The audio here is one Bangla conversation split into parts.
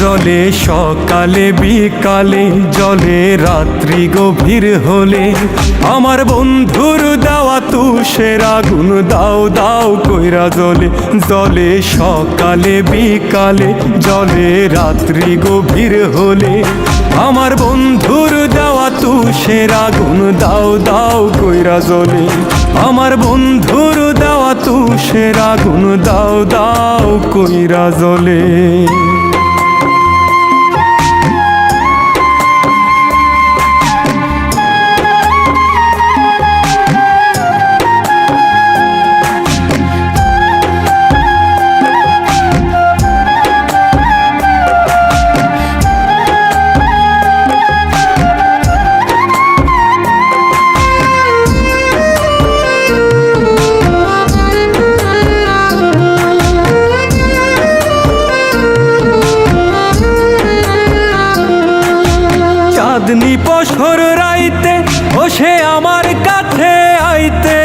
জলে, সকালে, বিকালে, জলে, রাত্রি গভীর হলে। আমার বন্ধুর দেওয়া তুষের আগুন, দাও দাও কইরা জলে। জলে, সকালে, বিকালে, জলে, রাত্রি গভীর হলে। আমার বন্ধুর দেওয়া তুষের আগুন, দাও দাও কইরা জলে। আমার বন্ধুর দেওয়া তুষের আগুন, দাও দাও কইরা জলে। পশর রাইতে ও সে আমার কাছে আইতে।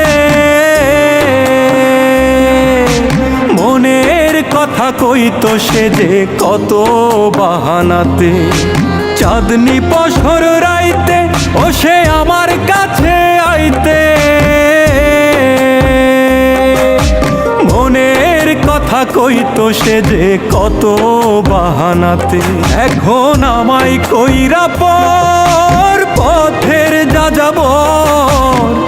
মনের কথা কইতো সে যে কত বাহানাতে। চাঁদনি পশর রাইতে ও সে আমার কাছে আইতে। কইতো সে যে কত বাহানাতে? এখন আমায় কইরা পর পথের যা যাব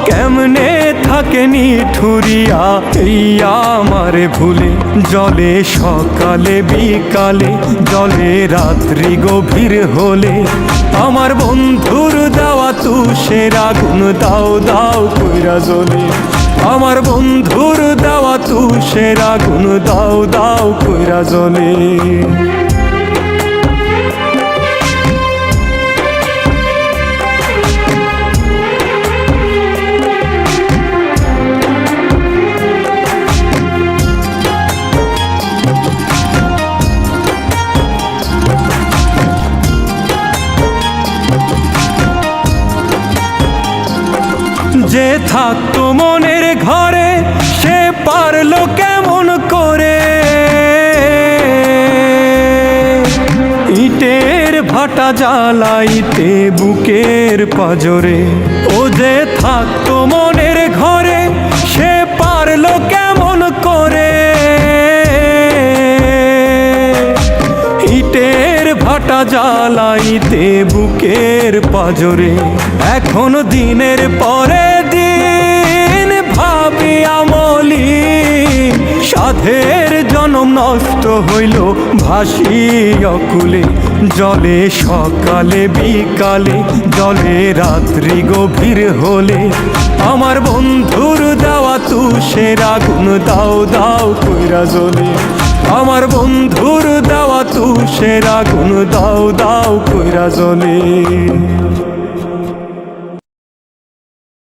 কেমনে থাকে নিঠুরিয়া এই আমারে ভুলে? জলে সকালে, বিকালে, জলে রাত্রি গভীর হলে। আমার বন্ধুর দেওয়া তুষের আগুন, দাও দাও, কইরা জ্বলে। আমার বন্ধুর দেওয়া তুষের আগুন দাও দাও কইরা জ্বলে যে থাকতো মনের ঘরে পারল কেমন করে? ইটের ভাটা জ্বালাইতে বুকের পাজরে, ও যে থাকতো মনের ঘরে, সে পারল কেমন করে? ইটের ভাটা জ্বালাইতে বুকের পাজরে, এখন দিনের পরে আমলি, সাধের জনম নষ্ট হইল ভাসি অকুলে, জলে সকালে, বিকালে, জলে রাত্রি গভীর হলে। আমার বন্ধুর দেওয়া তুষের আগুন, দাও দাও কইরা জ্বলে। আমার বন্ধুর দেওয়া তুষের আগুন, দাও দাও কইরা জ্বলে।